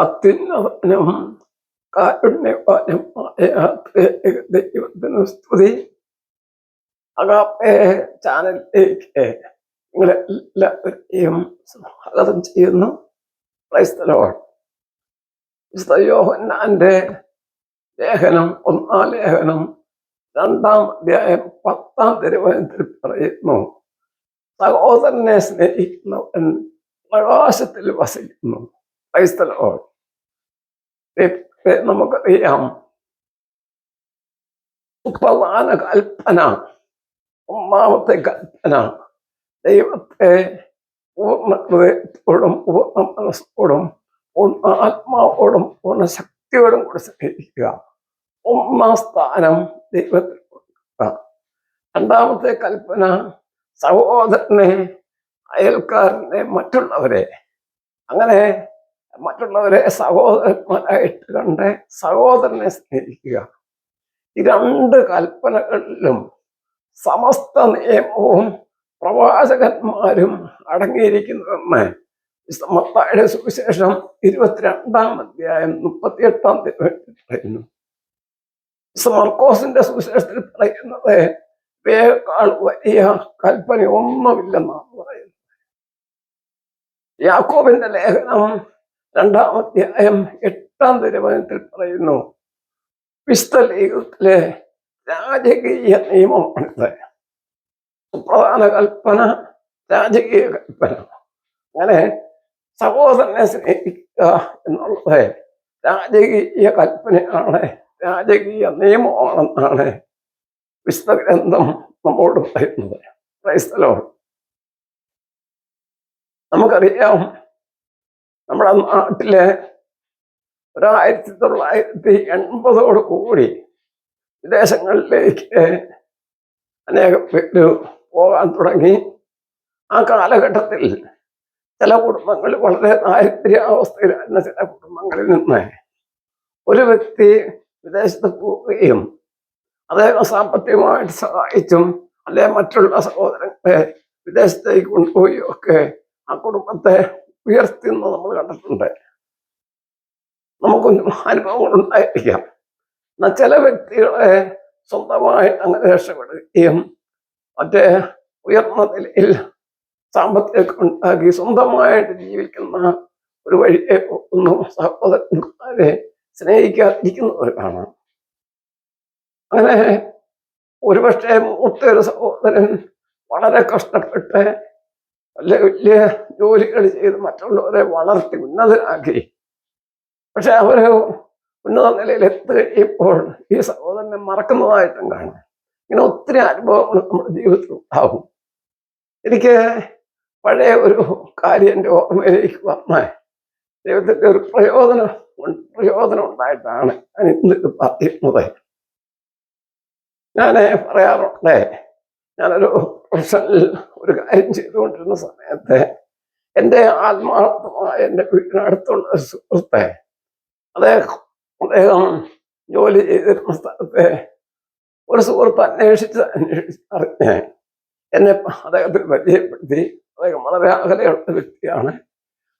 അത്യുന്നതനും കാരുണ്യവാനുമായ ദൈവത്തിന് സ്തുതി. അകാപ്പേ ചാനലിലേക്ക് നിങ്ങളെ എല്ലാവരെയും സ്വാഗതം ചെയ്യുന്നു. ക്രൈസ്തലോൺ വിശുദ്ധ യോഹന്നാന്റെ ലേഖനം ഒന്നാം ലേഖനം രണ്ടാം അധ്യായം പത്താം തിരുവനന്തപുരത്തിൽ പറയുന്നു സഹോദരനെ സ്നേഹിക്കുന്നവൻ പ്രകാശത്തിൽ വസിക്കുന്നു. ക്രൈസ്തലോൺ നമുക്കറിയാം. സുപ്രധാന കൽപ്പന. ഒന്നാമത്തെ കൽപ്പന. ദൈവത്തെ പൂർണ ഹൃദയത്തോടും പൂർണ മനസ്സോടും പൂർണ ആത്മാവോടും പൂർണ ശക്തിയോടും കൂടെ സ്നേഹിക്കുക ഒന്നാം സ്ഥാനം ദൈവത്തിൽ കൊടുക്കുക രണ്ടാമത്തെ കൽപ്പന സഹോദരനെ അയൽക്കാരനെ മറ്റുള്ളവരെ. അങ്ങനെ മറ്റുള്ളവരെ സഹോദരന്മാരായിട്ട് കണ്ട് സഹോദരനെ സ്നേഹിക്കുക. ഈ രണ്ട് കൽപ്പനകളിലും സമസ്ത നിയമവും പ്രവാചകന്മാരും അടങ്ങിയിരിക്കുന്നതെന്ന് മത്തായുടെ സുവിശേഷം ഇരുപത്തിരണ്ടാം അധ്യായം മുപ്പത്തിയെട്ടാം തീയതി പറയുന്നു. മർക്കോസിന്റെ സുവിശേഷത്തിൽ പറയുന്നത് വേക്കാൾ വലിയ കൽപ്പന ഒന്നുമില്ലെന്നാണ് പറയുന്നത്. യാക്കോബിന്റെ ലേഖനം രണ്ടാം അധ്യായം എട്ടാം തിരുവനത്തിൽ പറയുന്നു വിശുദ്ധ ലേഖത്തിലെ രാജകീയ നിയമമാണിത്. സുപ്രധാന കൽപ്പന രാജകീയ കൽപ്പന. അങ്ങനെ സഹോദരനെ സ്നേഹിക്കുക എന്നുള്ളത് രാജകീയ കൽപ്പനയാണ് രാജകീയ നിയമമാണെന്നാണ് വിശുദ്ധ ഗ്രന്ഥം നമ്മോട് പറയുന്നത്. ക്രൈസ്തലോ നമുക്കറിയാം നമ്മുടെ നാട്ടിലെ ഒരായിരത്തി തൊള്ളായിരത്തി എൺപതോട് കൂടി വിദേശങ്ങളിലേക്ക് അനേകം പേര് പോകാൻ തുടങ്ങി. ആ കാലഘട്ടത്തിൽ ചില കുടുംബങ്ങൾ വളരെ ദാരിദ്ര്യാവസ്ഥയിലായിരുന്ന ചില കുടുംബങ്ങളിൽ നിന്ന് ഒരു വ്യക്തി വിദേശത്ത് പോവുകയും അദ്ദേഹം സാമ്പത്തികമായിട്ട് സഹായിച്ചും അല്ലെ മറ്റുള്ള സഹോദരങ്ങളെ വിദേശത്തേക്ക് കൊണ്ടുപോയി ഒക്കെ ആ കുടുംബത്തെ ഉയർത്തുന്ന നമ്മൾ കണ്ടിട്ടുണ്ട്. നമുക്കൊന്നും അനുഭവങ്ങൾ ഉണ്ടായിരിക്കാം എന്നാൽ ചില വ്യക്തികളെ സ്വന്തമായിട്ട് അങ്ങനെ രക്ഷപ്പെടുകയും മറ്റേ ഉയർന്ന നിലയിൽ സാമ്പത്തികം ഉണ്ടാക്കി സ്വന്തമായിട്ട് ജീവിക്കുന്ന ഒരു വഴിയെ ഒന്നും സഹോദരന്മാരെ സ്നേഹിക്കാതിരിക്കുന്നവർ കാണാം അങ്ങനെ ഒരുപക്ഷെ മൂത്തൊരു സഹോദരൻ വളരെ കഷ്ടപ്പെട്ട് വലിയ വലിയ ജോലികൾ ചെയ്ത് മറ്റുള്ളവരെ വളർത്തി ഉന്നതനാക്കി പക്ഷെ അവർ ഉന്നത നിലയിൽ എത്തുകഴിയുമ്പോൾ ഈ സഹോദരനെ മറക്കുന്നതായിട്ടും കാണാം. ഇങ്ങനെ ഒത്തിരി അനുഭവങ്ങൾ നമ്മുടെ ജീവിതത്തിൽ ഉണ്ടാവും. എനിക്ക് പഴയ ഒരു കാര്യം എന്റെ ഓർമ്മയിലേക്ക് വന്ന ദൈവത്തിന്റെ ഒരു പ്രയോജനം പ്രയോജനം ഉണ്ടായിട്ടാണ് ഞാൻ ഇന്ന് ഇത് പറയുന്നത് ഞാൻ പറയാറുണ്ട്. ഞാനൊരു ഒരു കാര്യം ചെയ്തുകൊണ്ടിരുന്ന സമയത്ത് എന്റെ ആത്മാർത്ഥമായ എന്റെ വീടിനടുത്തുള്ള ഒരു സുഹൃത്തെ അദ്ദേഹം അദ്ദേഹം ജോലി ചെയ്തിരുന്ന സ്ഥലത്തെ ഒരു സുഹൃത്ത് അന്വേഷിച്ച് അന്വേഷിച്ച് അറിഞ്ഞ് എന്നെ അദ്ദേഹത്തിന് പരിചയപ്പെടുത്തി. അദ്ദേഹം വളരെ അകലെയുള്ള വ്യക്തിയാണ്.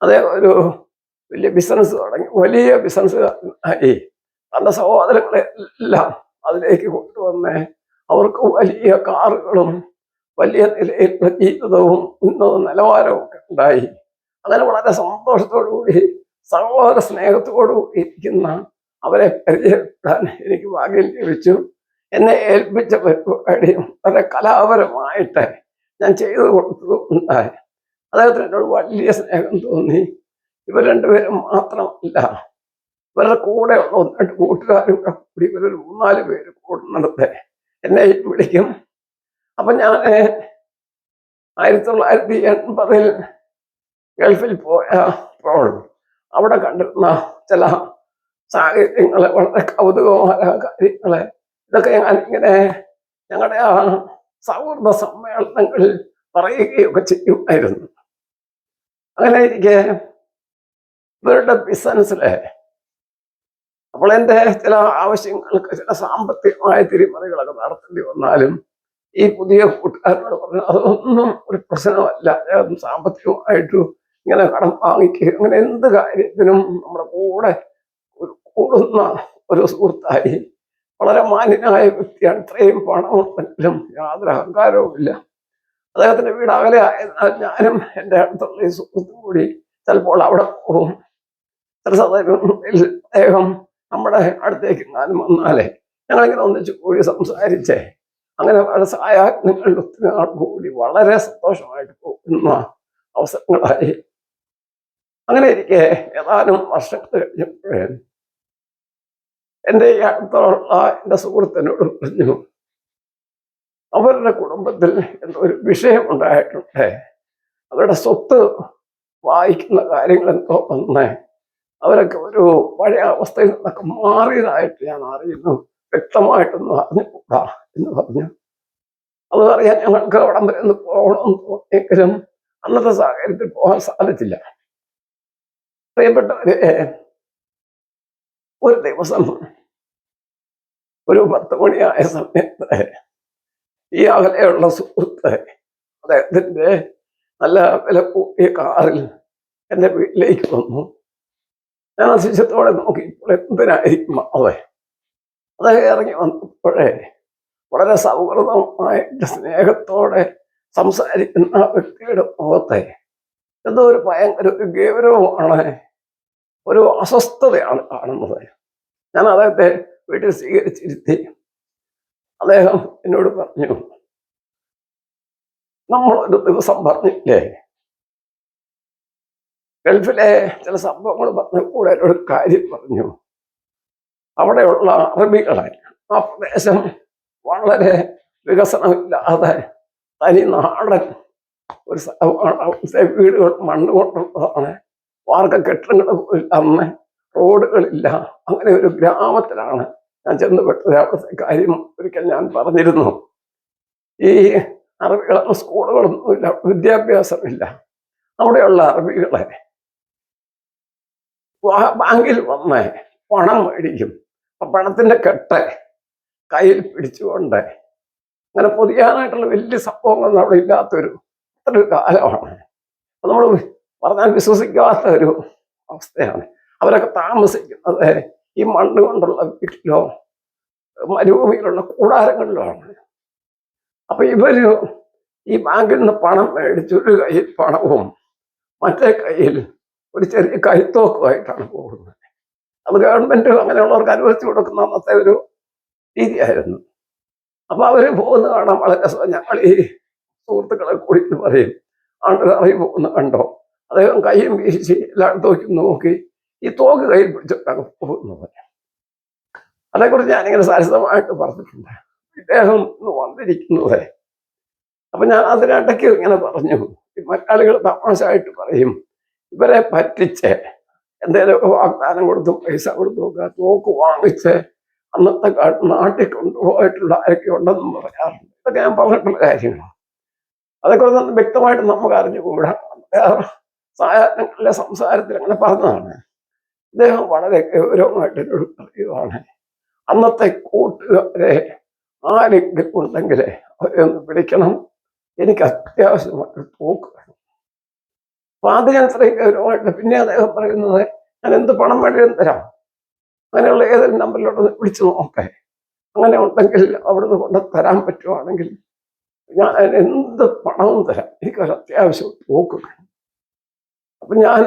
അദ്ദേഹം ഒരു വലിയ ബിസിനസ് തുടങ്ങി. വലിയ ബിസിനസ് ആയി തന്റെ സഹോദരങ്ങളെ എല്ലാം അതിലേക്ക് കൊണ്ടുവന്ന് അവർക്ക് വലിയ കാറുകളും വലിയ നിലയിലുള്ള ജീവിതവും ഉന്നത നിലവാരവും ഒക്കെ ഉണ്ടായി. അങ്ങനെ വളരെ സന്തോഷത്തോടുകൂടി സഹോദര സ്നേഹത്തോടുകൂടി ഇരിക്കുന്ന അവരെ പരിചയപ്പെടാൻ എനിക്ക് ഭാഗ്യം ലഭിച്ചു. എന്നെ ഏൽപ്പിച്ച പരിപാടിയും വളരെ കലാപരമായിട്ട് ഞാൻ ചെയ്തു കൊടുത്തത് ഉണ്ടായി. അദ്ദേഹത്തിന് എന്നോട് വലിയ സ്നേഹം തോന്നി. ഇവർ രണ്ടുപേരും മാത്രമല്ല ഇവരുടെ കൂടെ ഉള്ള ഒന്ന് രണ്ട് കൂട്ടുകാരും കൂടെ കൂടി ഇവരൊരു മൂന്നാൽ പേര് കൂടുന്നിടത്ത് എന്നെ വിളിക്കും. അപ്പം ഞാൻ ആയിരത്തി തൊള്ളായിരത്തി എൺപതിൽ ഗൾഫിൽ പോയപ്പോൾ അവിടെ കണ്ടിരുന്ന ചില സാഹചര്യങ്ങളെ വളരെ കൗതുകമായ കാര്യങ്ങളെ. ഇതൊക്കെ ഞാൻ ഇങ്ങനെ ഞങ്ങളുടെ ആ സൗഹൃദ സമ്മേളനങ്ങളിൽ പറയുകയൊക്കെ ചെയ്യുമായിരുന്നു. അങ്ങനെ ഇരിക്കെ ഇവരുടെ ബിസിനസ്സിലെ അപ്പോൾ എന്റെ ചില ആവശ്യങ്ങൾക്ക് ചില സാമ്പത്തികമായ തിരിമറികളൊക്കെ നടത്തേണ്ടി വന്നാലും ഈ പുതിയ കൂട്ടുകാരോട് പറഞ്ഞു അതൊന്നും ഒരു പ്രശ്നമല്ല. അദ്ദേഹം സാമ്പത്തികമായിട്ടും ഇങ്ങനെ കടം വാങ്ങിക്കുക അങ്ങനെ എന്ത് കാര്യത്തിനും നമ്മുടെ കൂടെ ഒരു കൂടുന്ന ഒരു സുഹൃത്തായി വളരെ മാന്യനായ വ്യക്തിയാണ്. ഇത്രയും പണമുണ്ടെങ്കിലും യാതൊരു അഹങ്കാരവും ഇല്ല. അദ്ദേഹത്തിന്റെ വീട് അകലെ ആയതിനാൽ ഞാനും എന്റെ അടുത്തുള്ള ഈ സുഹൃത്തും കൂടി ചിലപ്പോൾ അവിടെ പോകും. ചില സമയങ്ങളിൽ അദ്ദേഹം നമ്മുടെ അടുത്തേക്ക് ഞാനും വന്നാലേ ഞങ്ങളിങ്ങനെ ഒന്നിച്ച് കൂടി സംസാരിച്ചേ. അങ്ങനെ പല സായാജ്ഞങ്ങളിൽ ഒത്തിരി നാൾ കൂടി വളരെ സന്തോഷമായിട്ട് പോകുന്ന അവസരങ്ങളായി. അങ്ങനെ ഇരിക്കെ ഏതാനും വർഷങ്ങൾ കഴിഞ്ഞപ്പോഴേ എന്റെ ഈ അടുത്തുള്ള എന്റെ സുഹൃത്തിനോട് പറഞ്ഞു അവരുടെ കുടുംബത്തിൽ എന്തോ ഒരു വിഷയം ഉണ്ടായിട്ടുണ്ട് അവരുടെ സ്വത്ത് വായിക്കുന്ന കാര്യങ്ങൾ എന്തോ വന്നേ. അവരൊക്കെ ഒരു പഴയ അവസ്ഥയിൽ നിന്നൊക്കെ മാറിയതായിട്ട് ഞാൻ അറിയുന്നു. വ്യക്തമായിട്ടൊന്നും അറിഞ്ഞുകൂടാ എന്ന് പറഞ്ഞു. അത് അറിയാൻ ഞങ്ങൾക്ക് അവിടം വരെ ഒന്ന് പോകണമെന്ന് തോന്നിയെങ്കിലും അന്നത്തെ സാഹചര്യത്തിൽ പോകാൻ സാധിച്ചില്ല. പ്രിയപ്പെട്ടവരെ ഒരു ദിവസം ഒരു പത്ത് മണിയായ സമയത്ത് ഈ അകലെയുള്ള സുഹൃത്ത് അദ്ദേഹത്തിന്റെ നല്ല വില കൂട്ടിയ കാറിൽ എന്റെ വീട്ടിലേക്ക് വന്നു. ഞാൻ അതിശയത്തോടെ നോക്കി ഇപ്പോൾ എന്തിനായിരിക്കും അവൻ? അദ്ദേഹം ഇറങ്ങി വന്നപ്പോഴേ വളരെ സൗഹൃദമായിട്ട് സ്നേഹത്തോടെ സംസാരിക്കുന്ന വ്യക്തിയുടെ മുഖത്തെ എന്തോ ഒരു ഭയങ്കര ഒരു ഗൗരവമാണ് ഒരു അസ്വസ്ഥതയാണ് കാണുന്നത്. ഞാൻ അദ്ദേഹത്തെ വീട്ടിൽ സ്വീകരിച്ചിരുത്തി. അദ്ദേഹം എന്നോട് പറഞ്ഞു നമ്മളൊരു ദിവസം പറഞ്ഞില്ലേ ഗൾഫിലെ ചില സംഭവങ്ങൾ പറഞ്ഞ കൂടെ ഒരു കാര്യം പറഞ്ഞു. അവിടെയുള്ള അറബികളെ ആ പ്രദേശം വളരെ വികസനമില്ലാതെ തനി നാടൻ ഒരു വീടുകൾ മണ്ണ് കൊണ്ടുള്ളതാണ്. വാർക്ക കെട്ടിടങ്ങൾ അന്ന് റോഡുകളില്ല. അങ്ങനെ ഒരു ഗ്രാമത്തിലാണ് ഞാൻ ചെന്ന് പെട്ടത് അവിടുത്തെ കാര്യം ഒരിക്കൽ ഞാൻ പറഞ്ഞിരുന്നു. ഈ അറബികളൊന്നും സ്കൂളുകളൊന്നുമില്ല വിദ്യാഭ്യാസമില്ല. അവിടെയുള്ള അറബികളെ ബാങ്കിൽ വന്ന് പണം മേടിക്കും. പണത്തിന്റെ കെട്ട് കയ്യിൽ പിടിച്ചുകൊണ്ട് അങ്ങനെ പൊതിയാനായിട്ടുള്ള വലിയ സംഭവങ്ങളൊന്നും അവിടെ ഇല്ലാത്തൊരു അത്രയൊരു കാലമാണ്. നമ്മൾ പറഞ്ഞാൽ വിശ്വസിക്കാത്ത ഒരു അവസ്ഥയാണ്. അവരൊക്കെ താമസിക്കുന്നത് ഈ മണ്ണ് കൊണ്ടുള്ള വീട്ടിലോ മരുഭൂമിയിലുള്ള കൂടാരങ്ങളിലാണ് അപ്പൊ ഇവർ ഈ ബാങ്കിൽ നിന്ന് പണം മേടിച്ച് ഒരു കയ്യിൽ പണവും മറ്റേ കയ്യിൽ ഒരു ചെറിയ കൈത്തോക്കുമായിട്ടാണ് പോകുന്നത്. അത് ഗവൺമെന്റ് അങ്ങനെയുള്ളവർക്ക് അനുവദിച്ചു കൊടുക്കുന്ന അന്നത്തെ ഒരു രീതിയായിരുന്നു. അപ്പൊ അവർ പോകുന്ന കാണാൻ വളരെ. ഞങ്ങൾ ഈ സുഹൃത്തുക്കളെ കൂടി എന്ന് പറയും ആണ്ട് അറിയി പോകുന്ന കണ്ടോ? അദ്ദേഹം കൈയും വീശി എല്ലായിടത്തോക്കും നോക്കി ഈ തോക്ക് കയ്യിൽ പിടിച്ചിട്ടാണ് പോകുന്നത്. അതേക്കുറിച്ച് ഞാനിങ്ങനെ സരസമായിട്ട് പറഞ്ഞിട്ടുണ്ട്. ഇദ്ദേഹം വന്നിരിക്കുന്നത്. അപ്പൊ ഞാൻ അതിനിടയ്ക്ക് ഇങ്ങനെ പറഞ്ഞു മലയാളികൾ തമാശയായിട്ട് പറയും ഇവരെ പറ്റിച്ച് എന്തെങ്കിലും വാഗ്ദാനം കൊടുത്തും പൈസ കൊടുത്തും ഒക്കെ തോക്ക് വാങ്ങിച്ച് അന്നത്തെ നാട്ടിൽ കൊണ്ടുപോയിട്ടുള്ള ആരൊക്കെ ഉണ്ടെന്നും പറയാറുണ്ട്. ഇതൊക്കെ ഞാൻ പറഞ്ഞിട്ടുള്ള കാര്യങ്ങളാണ് അതേക്കുറിച്ച് വ്യക്തമായിട്ട് നമുക്ക് അറിഞ്ഞുകൂടാ സാധാരണങ്ങളിലെ സംസാരത്തിൽ അങ്ങനെ പറഞ്ഞതാണ്. ഇദ്ദേഹം വളരെ ഗൗരവമായിട്ട് എന്നോട് പറയുവാണ്. അന്നത്തെ കൂട്ടുകാരെ ആരെങ്കിലും ഉണ്ടെങ്കിൽ അവരെ ഒന്ന് വിളിക്കണം. എനിക്ക് അത്യാവശ്യമായിട്ട് തോക്ക് ഞാൻ അത്രയും ഗൗരവമായിട്ട്. പിന്നെ അദ്ദേഹം പറയുന്നത് ഞാൻ എന്ത് പണം വേണ്ടിയും തരാം. അങ്ങനെയുള്ള ഏതൊരു നമ്പറിലോട്ട് വിളിച്ചു നോക്കേ അങ്ങനെ ഉണ്ടെങ്കിൽ അവിടുന്ന് കൊണ്ട് തരാൻ പറ്റുവാണെങ്കിൽ ഞാൻ എന്ത് പണവും തരാം. എനിക്കൊരു അത്യാവശ്യം പോക്കുക അപ്പൊ ഞാൻ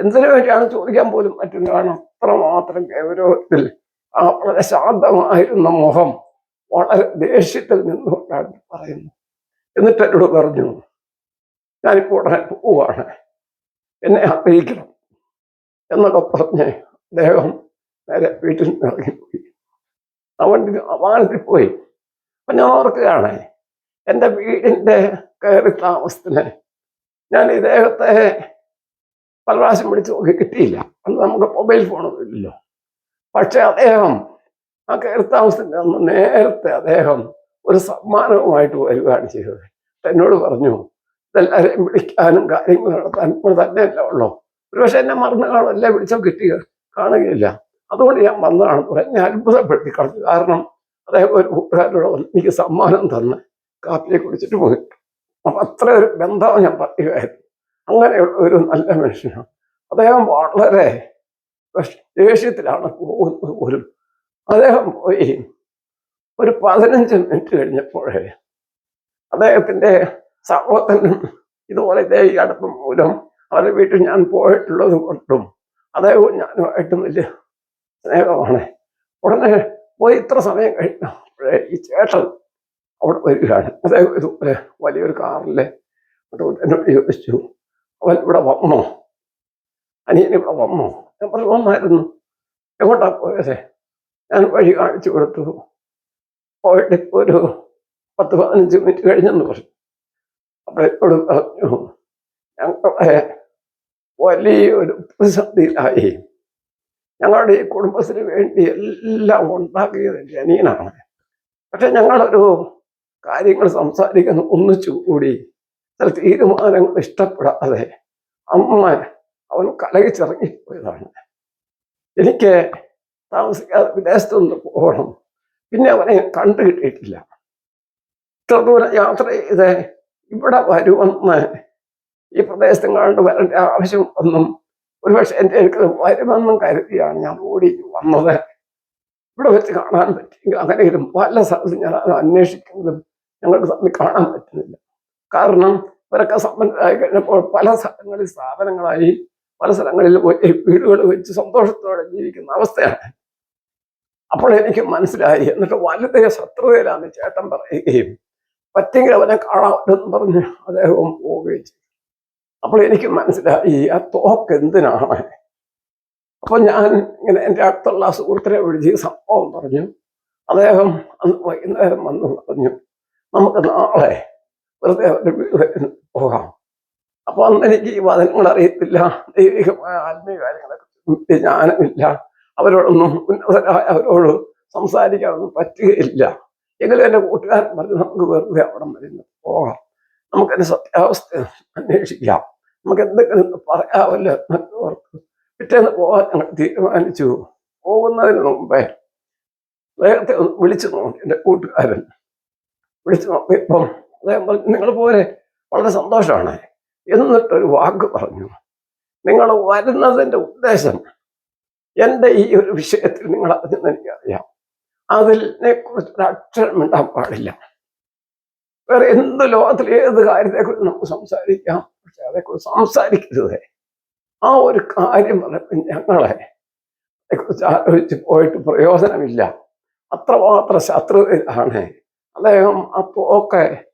എന്തിനു വേണ്ടിയാണ് ചോദിക്കാൻ പോലും പറ്റുന്നതാണ് അത്രമാത്രം ഗൗരവത്തിൽ ആ വളരെ ശാന്തമായിരുന്ന മുഖം വളരെ ദേഷ്യത്തിൽ നിന്നുകൊണ്ടാണ് പറയുന്നത്. എന്നിട്ട് എന്നോട് പറഞ്ഞു ഞാനിപ്പോൾ ഉടനെ പോവാണ്. എന്നെ അറിയിക്കണം എന്നൊക്കെ പറഞ്ഞ് അദ്ദേഹം നേരെ വീട്ടിൽ നിന്ന് ഇറങ്ങിപ്പോയി അവണ്ടി വാഹനത്തിൽ പോയി. അപ്പം ഞാൻ ഓർക്കുകയാണ് എന്റെ വീടിന്റെ കയറി താമസത്തിന് ഞാൻ ഇദ്ദേഹത്തെ പല പ്രാവശ്യം വിളിച്ച് നോക്കി കിട്ടിയില്ല. അന്ന് നമുക്ക് മൊബൈൽ ഫോണൊന്നും ഇല്ലല്ലോ. പക്ഷെ അദ്ദേഹം ആ കയറി താമസത്തിന്റെ അന്ന് നേരത്തെ അദ്ദേഹം ഒരു സമ്മാനവുമായിട്ട് വരികയാണ് ചെയ്തത്. എന്നോട് പറഞ്ഞു ഇതെല്ലാവരെയും വിളിക്കാനും കാര്യങ്ങൾ നടത്താനും ഇപ്പോൾ തന്നെയല്ല ഉള്ളൂ? ഒരുപക്ഷെ എന്നെ മറന്നു കാണും എല്ലാം വിളിച്ചോ കിട്ടിയ? കാണുകയില്ല. അതുകൊണ്ട് ഞാൻ വന്നതാണ് പറയാൻ ഞാൻ അത്ഭുതപ്പെടുത്തി കളഞ്ഞു. കാരണം അദ്ദേഹം ഒരു കൂട്ടുകാരോട് എനിക്ക് സമ്മാനം തന്ന് കാപ്പിയെ കുടിച്ചിട്ട് പോയി. അപ്പം അത്ര ഒരു ബന്ധം ഞാൻ പറയുമായിരുന്നു അങ്ങനെയുള്ള ഒരു നല്ല മനുഷ്യനാണ്. അദ്ദേഹം വളരെ ദേഷ്യത്തിലാണ് പോകുന്നത് പോലും. അദ്ദേഹം പോയി ഒരു പതിനഞ്ച് മിനിറ്റ് കഴിഞ്ഞപ്പോഴേ അദ്ദേഹത്തിന്റെ സഹോദരനും ഇതുപോലെ ദേവി അടുപ്പം മൂലം അവരുടെ വീട്ടിൽ ഞാൻ പോയിട്ടുള്ളത് കൊണ്ടും അദ്ദേഹവും ഞാനുമായിട്ടും വലിയ സ്നേഹമാണ്. ഉടനെ പോയി ഇത്ര സമയം കഴിഞ്ഞപ്പോഴേ ഈ ചേട്ടൻ അവിടെ വരികയാണ്. അദ്ദേഹം ഇതുപോലെ വലിയൊരു കാറിലെ എന്നോട് ചോദിച്ചു അവൻ ഇവിടെ വന്നോ? അനിയൻ ഇവിടെ വന്നോ? ഞാൻ പറഞ്ഞു വന്നായിരുന്നു. എങ്ങോട്ടാ പോയത്? ഞാൻ വഴി കാണിച്ചു കൊടുത്തു. പോയിട്ട് ഇപ്പോൾ ഒരു പത്ത് പതിനഞ്ച് മിനിറ്റ് കഴിഞ്ഞെന്ന് പറഞ്ഞു. എന്നോട് പറഞ്ഞു. ഞങ്ങളെ വലിയൊരു പ്രതിസന്ധിയിലായി. ഞങ്ങളുടെ ഈ കുടുംബത്തിന് വേണ്ടി എല്ലാം ഉണ്ടാക്കിയത് ജനീനാണ് പക്ഷെ ഞങ്ങളൊരു കാര്യങ്ങൾ സംസാരിക്കുന്ന ഒന്നിച്ചു കൂടി ചില തീരുമാനങ്ങൾ ഇഷ്ടപ്പെടാതെ അമ്മ അവൻ കലകിച്ചിറങ്ങിപ്പോയതാണ് എനിക്ക് താമസിക്കാതെ വിദേശത്തുനിന്ന് പോകണം. പിന്നെ അവനെ കണ്ടു കിട്ടിയിട്ടില്ല ഇത്ര ദൂരം യാത്ര ചെയ്ത് ഇവിടെ വരുമെന്ന് ഈ പ്രദേശത്തും കണ്ട് വരേണ്ട ആവശ്യം ഒന്നും ഒരുപക്ഷെ എന്റെ അടുക്കൽ വരുമെന്നും കരുതിയാണ് ഞാൻ ഓടി വന്നത്. ഇവിടെ വെച്ച് കാണാൻ പറ്റിയെങ്കിൽ അങ്ങനെയും പല സ്ഥലത്തും ഞാൻ അത് അന്വേഷിക്കുമ്പോഴും ഞങ്ങൾക്ക് തമ്മിൽ കാണാൻ പറ്റുന്നില്ല. കാരണം ഇവരൊക്കെ സമ്പന്നരായി കഴിഞ്ഞപ്പോൾ പല സ്ഥലങ്ങളിൽ സ്ഥാപനങ്ങളായി പല സ്ഥലങ്ങളിൽ പോയി വീടുകൾ വെച്ച് സന്തോഷത്തോടെ ജീവിക്കുന്ന അവസ്ഥയാണ്. അപ്പോൾ എനിക്ക് മനസ്സിലായി. എന്നിട്ട് വലുതേ ശത്രുതയിലാണ് ചേട്ടൻ പറയുകയും പറ്റെങ്കിൽ അവനെ കാണാമെന്ന് പറഞ്ഞ് അദ്ദേഹം പോവുകയും ചെയ്തു. അപ്പോൾ എനിക്ക് മനസ്സിലായി ആ തോക്ക് എന്തിനാണ്? അപ്പൊ ഞാൻ ഇങ്ങനെ എന്റെ അടുത്തുള്ള സുഹൃത്തിനെ വിളിച്ച് സംഭവം പറഞ്ഞു. അദ്ദേഹം അന്ന് വൈകുന്നേരം വന്ന് പറഞ്ഞു നമുക്ക് നാളെ വെറുതെ അവരുടെ വീട് പോകാം. അപ്പൊ അന്ന് എനിക്ക് ഈ വചനങ്ങൾ അറിയത്തില്ല ദൈവികമായ ആത്മീയ കാര്യങ്ങളെ ജ്ഞാനമില്ല. അവരോടൊന്നും ഉന്നതരായ അവരോട് സംസാരിക്കാനൊന്നും പറ്റുകയില്ല. എങ്കിലും എന്റെ കൂട്ടുകാരൻ പറഞ്ഞു നമുക്ക് വെറുതെ അവിടെ വരെ ഒന്ന് പോകാം. നമുക്കതിന്റെ സത്യാവസ്ഥ അന്വേഷിക്കാം. നമുക്ക് എന്തെങ്കിലും പറയാമല്ലോ എന്നൊക്കെ ഓർത്ത് പിറ്റേന്ന് പോകാൻ ഞങ്ങൾ തീരുമാനിച്ചു. പോകുന്നതിന് മുമ്പേ അദ്ദേഹത്തെ ഒന്ന് വിളിച്ചു നോക്കി എന്റെ കൂട്ടുകാരൻ. വിളിച്ചു നോക്കിയപ്പം അദ്ദേഹം പറഞ്ഞു നിങ്ങൾ പോരെ. വളരെ സന്തോഷമാണ് എന്നിട്ടൊരു വാക്ക് പറഞ്ഞു നിങ്ങൾ വരുന്നതിന്റെ ഉദ്ദേശം എന്റെ ഈ ഒരു വിഷയത്തിൽ നിങ്ങൾ അറിഞ്ഞെന്ന് എനിക്കറിയാം അതിനെ കുറിച്ച് അക്ഷരം മിണ്ടാൻ പാടില്ല. വേറെ എന്ത് ലോകത്തിൽ ഏത് കാര്യത്തെക്കുറിച്ച് നമുക്ക് സംസാരിക്കാം? പക്ഷെ അതേക്കുറിച്ച് സംസാരിക്കരുത്. ആ ഒരു കാര്യം പറഞ്ഞപ്പോൾ ഞങ്ങളെ അതേക്കുറിച്ച് ആലോചിച്ച് പോയിട്ട് പ്രയോജനമില്ല. അത്രമാത്രം ശത്രുതയിലാണ്. അദ്ദേഹം ആ ഒക്കെ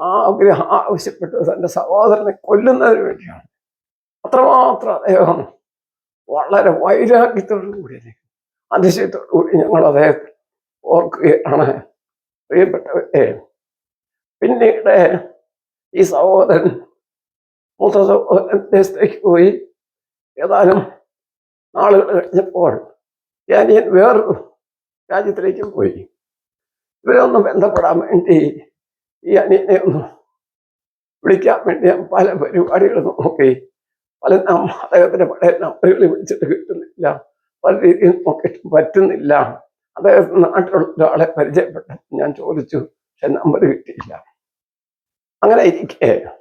ആഗ്രഹം ആവശ്യപ്പെട്ട്. തന്റെ സഹോദരനെ കൊല്ലുന്നതിന് വേണ്ടിയാണ്. അത്രമാത്രം അദ്ദേഹം വളരെ വൈരാഗ്യത്തോടു കൂടി അതിശയത്തോടു കൂടി ഞങ്ങൾ അദ്ദേഹത്തെ ഓർക്കുകയാണ് പ്രിയപ്പെട്ടവരെ പിന്നീട് ഈ സഹോദരൻ മൂത്ത സഹോദരന്റെ ദേശത്തേക്ക് പോയി. ഏതാനും നാളുകൾ കഴിഞ്ഞപ്പോൾ ഞാൻ വേറൊരു രാജ്യത്തിലേക്കും പോയി. ഇവരെ ഒന്ന് ബന്ധപ്പെടാൻ വേണ്ടി ഈ അനിയനെ ഒന്ന് വിളിക്കാൻ വേണ്ടി ഞാൻ പല പരിപാടികൾ നോക്കി. പല അദ്ദേഹത്തിന്റെ പല നമ്പറുകൾ വിളിച്ചിട്ട് കിട്ടുന്നില്ല. പല രീതിയിൽ നോക്കിയിട്ട് പറ്റുന്നില്ല. അദ്ദേഹത്തിന് നാട്ടിലുള്ള ഒരാളെ പരിചയപ്പെട്ടു. ഞാൻ ചോദിച്ചു പക്ഷെ നമ്പർ കിട്ടിയില്ല. അങ്ങനെ ഇരിക്കെ.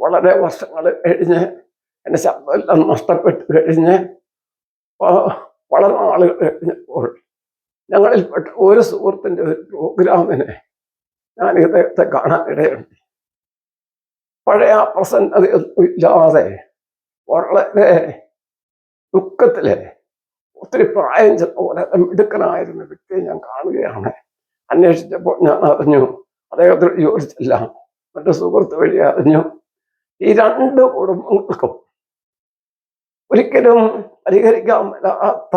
വളരെ വർഷങ്ങൾ കഴിഞ്ഞ് എന്റെ ശബ്ദമെല്ലാം നഷ്ടപ്പെട്ട് കഴിഞ്ഞ് വളരെ ആളുകൾ കഴിഞ്ഞപ്പോൾ ഞങ്ങളിൽപ്പെട്ട ഒരു സുഹൃത്തിന്റെ ഒരു പ്രോഗ്രാമിനെ ഞാൻ ഇദ്ദേഹത്തെ കാണാൻ ഇടയുണ്ട്. പഴയ പ്രസന്നതയൊന്നും ഇല്ലാതെ വളരെ ദുഃഖത്തിലെ ഒത്തിരി പ്രായം ചെന്ന പോലെ മിടുക്കനായിരുന്ന വ്യക്തിയെ ഞാൻ കാണുകയാണ്. അന്വേഷിച്ചപ്പോൾ ഞാൻ അറിഞ്ഞു അദ്ദേഹത്തിന് ചോദിച്ചില്ല മറ്റു സുഹൃത്ത് വഴി അറിഞ്ഞു. ഈ രണ്ട് കുടുംബങ്ങൾക്കും ഒരിക്കലും പരിഹരിക്കാൻ വരാത്ത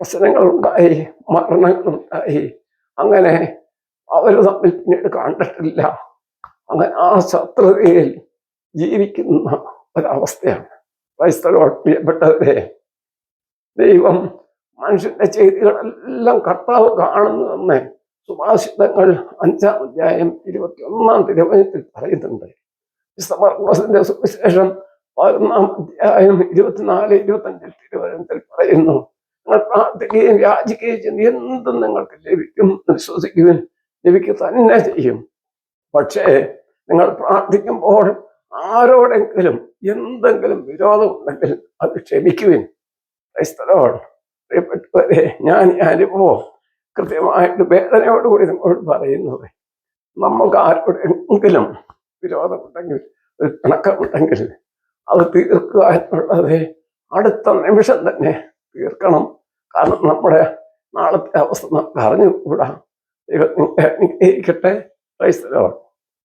പ്രശ്നങ്ങളുണ്ടായി മരണങ്ങളുണ്ടായി. അങ്ങനെ അവർ തമ്മിൽ പിന്നീട് കണ്ടിട്ടില്ല. അങ്ങനെ ആ ശത്രുതയിൽ ജീവിക്കുന്ന ഒരവസ്ഥയാണ് ക്രൈസ്തവരോട് പ്രിയപ്പെട്ടവരെ ദൈവം മനുഷ്യന്റെ ചെയ്തികളെല്ലാം കർത്താവ് കാണുന്നു എന്ന് സുഭാഷിതങ്ങൾ അഞ്ചാം അധ്യായം ഇരുപത്തി ഒന്നാം തിരുവനന്തപുരത്തിൽ പറയുന്നുണ്ട്. വിശുദ്ധ സുവിശേഷം പതിനൊന്നാം അധ്യായം ഇരുപത്തിനാല് ഇരുപത്തഞ്ചിൽ തിരുവചനത്തിൽ പറയുന്നു നിങ്ങൾ പ്രാർത്ഥിക്കുകയും യാചിക്കുകയും ചെയ്യുന്ന എന്തും നിങ്ങൾക്ക് ലഭിക്കും വിശ്വസിക്കുകയും ലഭിക്കുക തന്നെ ചെയ്യും. പക്ഷേ നിങ്ങൾ പ്രാർത്ഥിക്കുമ്പോൾ ആരോടെങ്കിലും എന്തെങ്കിലും വിരോധമുണ്ടെങ്കിൽ അത് ക്ഷമിക്കുവിൻ. ക്രൈസ്തലോട് പ്രിയപ്പെട്ടവരെ ഞാൻ ഈ അനുഭവം കൃത്യമായിട്ട് വേദനയോടുകൂടി നിങ്ങളോട് പറയുന്നത്. നമുക്ക് ആരോടെങ്കിലും വിരോധമുണ്ടെങ്കിൽ ഒരു പിണക്കമുണ്ടെങ്കിൽ അത് തീർക്കുക എന്നുള്ളത് അടുത്ത നിമിഷം തന്നെ തീർക്കണം. കാരണം നമ്മുടെ നാളത്തെ അവസ്ഥ നമുക്ക് അറിഞ്ഞുകൂടാ. ദൈവം ഇരിക്കട്ടെ ക്രൈസ്തലോട്